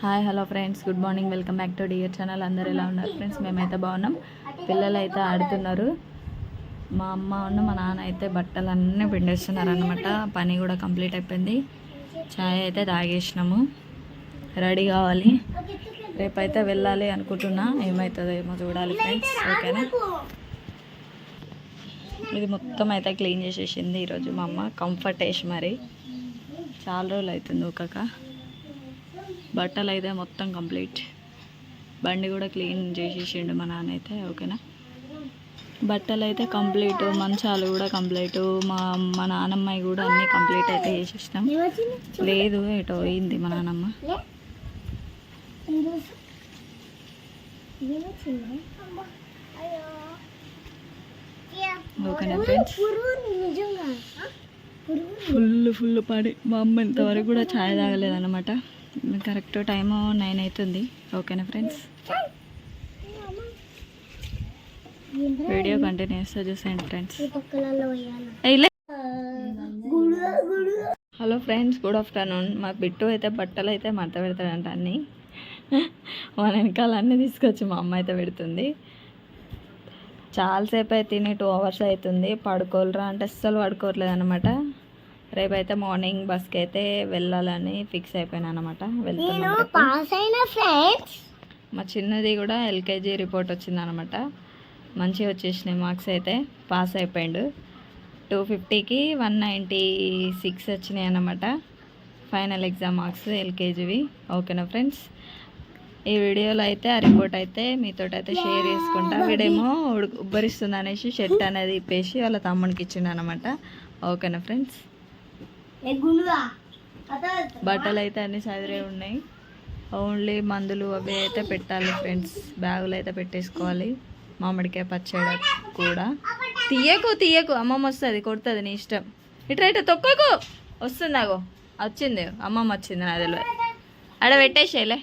Hi hello friends. Good morning. Welcome back to dear channel. అందరు ఎలా ఉన్నారు friends? మేమైతే బాగున్నాం. పిల్లలు అయితే ఆడుతున్నారు. మా అమ్మ ఉన్న మా నాన్న అయితే బట్టలు అన్నీ పిండేస్తున్నారు అనమాట పని కూడా కంప్లీట్ అయిపోయింది. ఛాయ్ అయితే తాగేసినాము. రెడీ కావాలి. రేపైతే వెళ్ళాలి అనుకుంటున్నా. ఏమవుతుందో ఏమో చూడాలి ఫ్రెండ్స్. ఓకేనా? ఇది మొత్తం అయితే క్లీన్ చేసేసింది ఈరోజు మా అమ్మ. కంఫర్ట్ వేసి మరి. చాలా రోజులు అవుతుంది ఒక్కక బట్టలు అయితే మొత్తం కంప్లీట్. బండి కూడా క్లీన్ చేసేసిండు మా నాన్న అయితే ఓకేనా? బట్టలు అయితే కంప్లీట్ మంచాలు కూడా కంప్లీట్ మా మా నానమ్మాయి కూడా అన్నీ కంప్లీట్ అయితే చేసేసినాం. లేదు ఎటో పోయింది మా నానమ్మ ఓకేనా ఫ్రెండ్స్ ఫుల్ ఫుల్ పడి మా అమ్మ ఇంతవరకు కూడా ఛాయ్ తాగలేదన్నమాట. కరెక్ట్ టైం నైన్ అవుతుంది. ఓకేనా ఫ్రెండ్స్? వీడియో కంటిన్యూస్గా చూసేయండి friends. Hello friends good afternoon. మా బిట్టు అయితే బట్టలు అయితే మడత పెడతాడంట అన్ని. మన వెనకాల అన్నీ తీసుకొచ్చి మా అమ్మ అయితే పెడుతుంది. చాలాసేపు అయితే తిని టూ అవర్స్ అవుతుంది. పడుకోలేరా అంటే అస్సలు పడుకోవట్లేదు అనమాట రేపైతే మార్నింగ్ బస్కి అయితే వెళ్ళాలని ఫిక్స్ అయిపోయాను అనమాట రేపు. మా చిన్నది కూడా ఎల్కేజీ రిపోర్ట్ వచ్చిందనమాట మంచిగా వచ్చేసినాయి మార్క్స్ అయితే. పాస్ అయిపోయిండు. టూ ఫిఫ్టీకి వన్ నైంటీ సిక్స్ వచ్చినాయి అన్నమాట. ఫైనల్ ఎగ్జామ్ మార్క్స్ ఎల్కేజీవి. ఓకేనా ఫ్రెండ్స్? ఈ వీడియోలో అయితే ఆ రిపోర్ట్ అయితే మీతో అయితే షేర్ చేసుకుంటా. వీడేమో ఉబ్బరిస్తుంది అనేసి షర్ట్ అనేది ఇప్పేసి వాళ్ళ తమ్మునికి ఇచ్చిండు అనమాట ఓకేనా ఫ్రెండ్స్? బట్టలు అయితే అన్ని చదివే ఉన్నాయి. ఓన్లీ మందులు అవి అయితే పెట్టాలి ఫ్రెండ్స్. బ్యాగులు అయితే పెట్టేసుకోవాలి. మామిడికాయ పచ్చడి కూడా. తీయకు తీయకు. అమ్మమ్మ వస్తుంది కొడుతుంది నీ ఇష్టం. ఇట్రా తొక్కకు. వస్తుంది అగో వచ్చింది. అమ్మమ్మ వచ్చింది నా తెలియదు ఆడ పెట్టేసేలే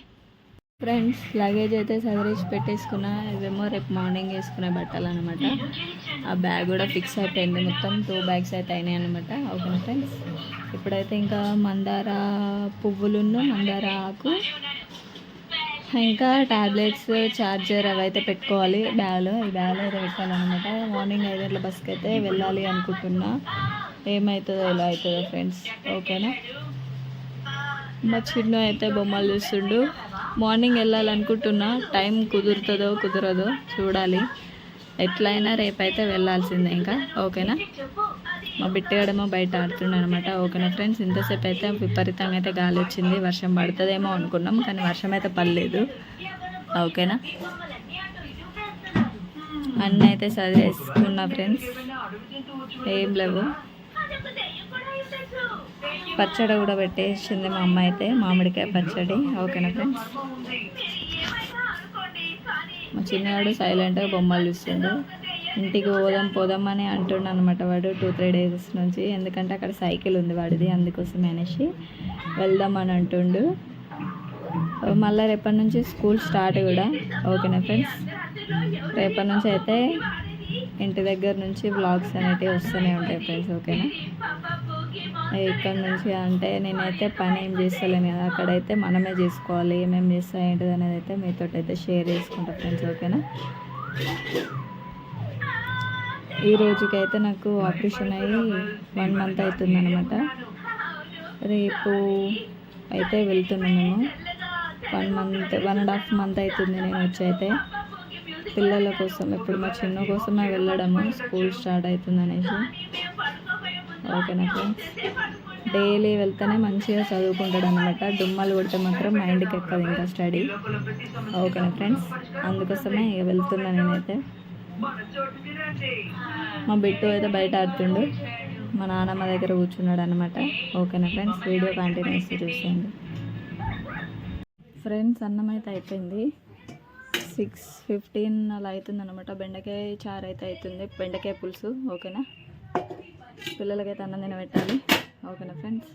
ఫ్రెండ్స్ లగేజ్ అయితే సదరేసి పెట్టేసుకున్నా ఇవేమో రేపు మార్నింగ్ వేసుకునే బట్టలు అనమాట ఆ బ్యాగ్ కూడా ఫిక్స్ అయిపోయింది. మొత్తం టూ బ్యాగ్స్ అయితే అయినాయి అనమాట ఓకే ఫ్రెండ్స్? ఇప్పుడైతే ఇంకా మందార పువ్వులున్న మందార ఆకు ఇంకా టాబ్లెట్స్ ఛార్జర్ అవి అయితే పెట్టుకోవాలి. బ్యాగ్లో ఈ బ్యాగ్లో అయితే పెట్టాలన్నమాట. మార్నింగ్ ఐదు గంటల బస్కి అయితే వెళ్ళాలి అనుకుంటున్నా. ఏమవుతుందో ఎలా అవుతుందో ఫ్రెండ్స్? ఓకేనా? మా చిన్న అయితే బొమ్మలు చూస్తుండు. మార్నింగ్ వెళ్ళాలనుకుంటున్నా. టైం కుదురుతుందో కుదరదో చూడాలి. ఎట్లయినా రేపైతే వెళ్ళాల్సిందే ఇంకా. ఓకేనా? మా బిట్టగాడేమో బయట ఆడుతుండనమాట ఓకేనా ఫ్రెండ్స్? ఇంతసేపు అయితే విపరీతంగా అయితే గాలి వచ్చింది. వర్షం పడుతుందేమో అనుకున్నాం కానీ వర్షం అయితే పడలేదు. ఓకేనా? అన్నీ అయితే చదివేసుకున్నా ఫ్రెండ్స్. ఏం లేవు. పచ్చడి కూడా పెట్టేసింది మా అమ్మ అయితే మామిడికాయ పచ్చడి. ఓకేనా ఫ్రెండ్స్ మా చిన్నవాడు సైలెంట్గా బొమ్మలు చూస్తుండు. ఇంటికి పోదాం పోదాం అని అంటుండు అనమాట వాడు టూ త్రీ డేస్ నుంచి. ఎందుకంటే అక్కడ సైకిల్ ఉంది వాడిది అందుకోసం అనేసి వెళ్దాం అని అంటుండు. మళ్ళీ రేపటి నుంచి స్కూల్ స్టార్ట్ కూడా. ఓకేనా ఫ్రెండ్స్ రేపటి నుంచి అయితే ఇంటి దగ్గర నుంచి బ్లాగ్స్ అనేటివి వస్తూనే ఉంటాయి ఫ్రెండ్స్ ఓకేనా ఇక్కడ నుంచి అంటే నేనైతే పని ఏం చేస్తలేను కదా అక్కడైతే మనమే చేసుకోవాలి ఏమేమి చేస్తా ఏంటిది అనేది అయితే మీతో అయితే షేర్ చేసుకుంటా ఫ్రెండ్స్ ఓకేనా ఈ రోజుకైతే నాకు ఆపరేషన్ అయ్యి వన్ మంత్ అవుతుందనమాట రేపు అయితే వెళ్తున్నాను మేము one month one and half month అవుతుంది నేను వచ్చి అయితే. పిల్లల కోసం ఇప్పుడు మా చిన్న కోసమే వెళ్ళడము స్కూల్ స్టార్ట్ అవుతుంది అనేసి ఓకేనా ఫ్రెండ్స్ డైలీ వెళ్తేనే మంచిగా చదువుకుంటాడు అనమాట డుమ్మలు కొడితే మాత్రం మైండ్కి ఎక్కదు ఇంకా స్టడీ. ఓకేనా ఫ్రెండ్స్ అందుకోసమే ఇక వెళ్తున్నా నేనైతే. మా బిట్టు అయితే బయట ఆడుతుండు. మా నాన్నమ్మ దగ్గర కూర్చున్నాడు అనమాట ఓకేనా ఫ్రెండ్స్ వీడియో కంటిన్యూస్ చూసేయండి. ఫ్రెండ్స్ అన్నం అయితే అయిపోయింది. సిక్స్ ఫిఫ్టీన్ అలా అవుతుంది అనమాట బెండకాయ చారు అయితే అవుతుంది. బెండకాయ పులుసు ఓకేనా? పిల్లలకైతే అన్నం తినబెట్టాలి ఓకేనా ఫ్రెండ్స్?